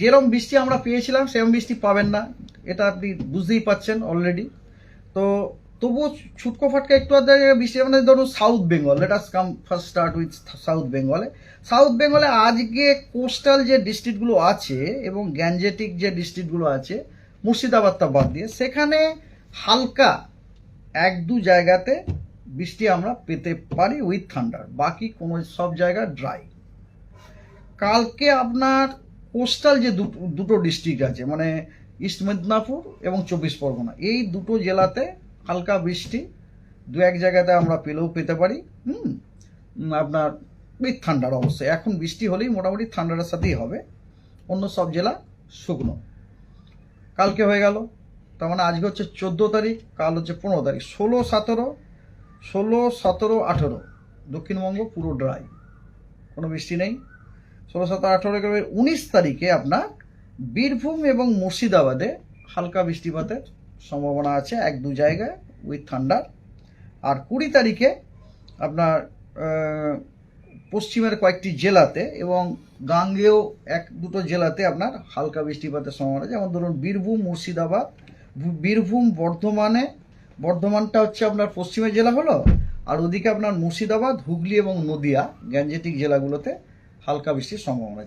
যেরকম বৃষ্টি আমরা পেয়েছিলাম সেরকম বৃষ্টি পাবেন না। এটা আপনি বুঝতেই পাচ্ছেন অলরেডি তো তবুও ছুটকো ফাটকা একটু বৃষ্টি মানে ধরুন South Bengal let us come first start with South বেঙ্গলে সাউথ বেঙ্গলে আজকে কোস্টাল যে ডিস্ট্রিক্টগুলো আছে এবং গ্যাঞ্জেটিক যে ডিস্ট্রিক্টগুলো আছে মুর্শিদাবাদটা বাদ দিয়ে, সেখানে হালকা এক দু জায়গাতে বৃষ্টি আমরা পেতে পারি উইথ থান্ডার বাকি কোনো সব জায়গা ড্রাই কালকে আপনার কোস্টাল যে দুটো ডিস্ট্রিক্ট আছে মানে ইস্ট মেদিনীপুর এবং চব্বিশ পরগনা, এই দুটো জেলাতে হালকা বৃষ্টি, দু এক জায়গাতে আমরা পেলেও পেতে পারি, হুম আপনার উইথ ঠান্ডার অবশ্যই এখন বৃষ্টি হলেই মোটামুটি ঠান্ডার সাথেই হবে, অন্য সব জেলা শুকনো। কালকে হয়ে গেল, তার মানে আজকে হচ্ছে চোদ্দ তারিখ, কাল হচ্ছে পনেরো তারিখ, ষোলো, সতেরো ষোলো, সতেরো, আঠেরো, দক্ষিণবঙ্গ পুরো ড্রাই কোনো বৃষ্টি নেই। ষোলো সতেরো আঠেরো একেবারে উনিশ তারিখে আপনার বীরভূম এবং মুর্শিদাবাদে হালকা বৃষ্টিপাতের সম্ভাবনা আছে এক দু জায়গায় উইথ ঠান্ডার আর কুড়ি তারিখে আপনার পশ্চিমের কয়েকটি জেলাতে এবং গাঙ্গেয় এক দুটো জেলাতে আপনার হালকা বৃষ্টিপাতের সম্ভাবনা যেমন ধরুন বীরভূম, মুর্শিদাবাদ। বীরভূম বর্ধমানে, বর্ধমানটা হচ্ছে আপনার পশ্চিমের জেলা হলো, আর ওদিকে আপনার মুর্শিদাবাদ, হুগলি এবং নদিয়া গ্যাঞ্জেটিক জেলাগুলোতে হালকা বৃষ্টির সম্ভাবনা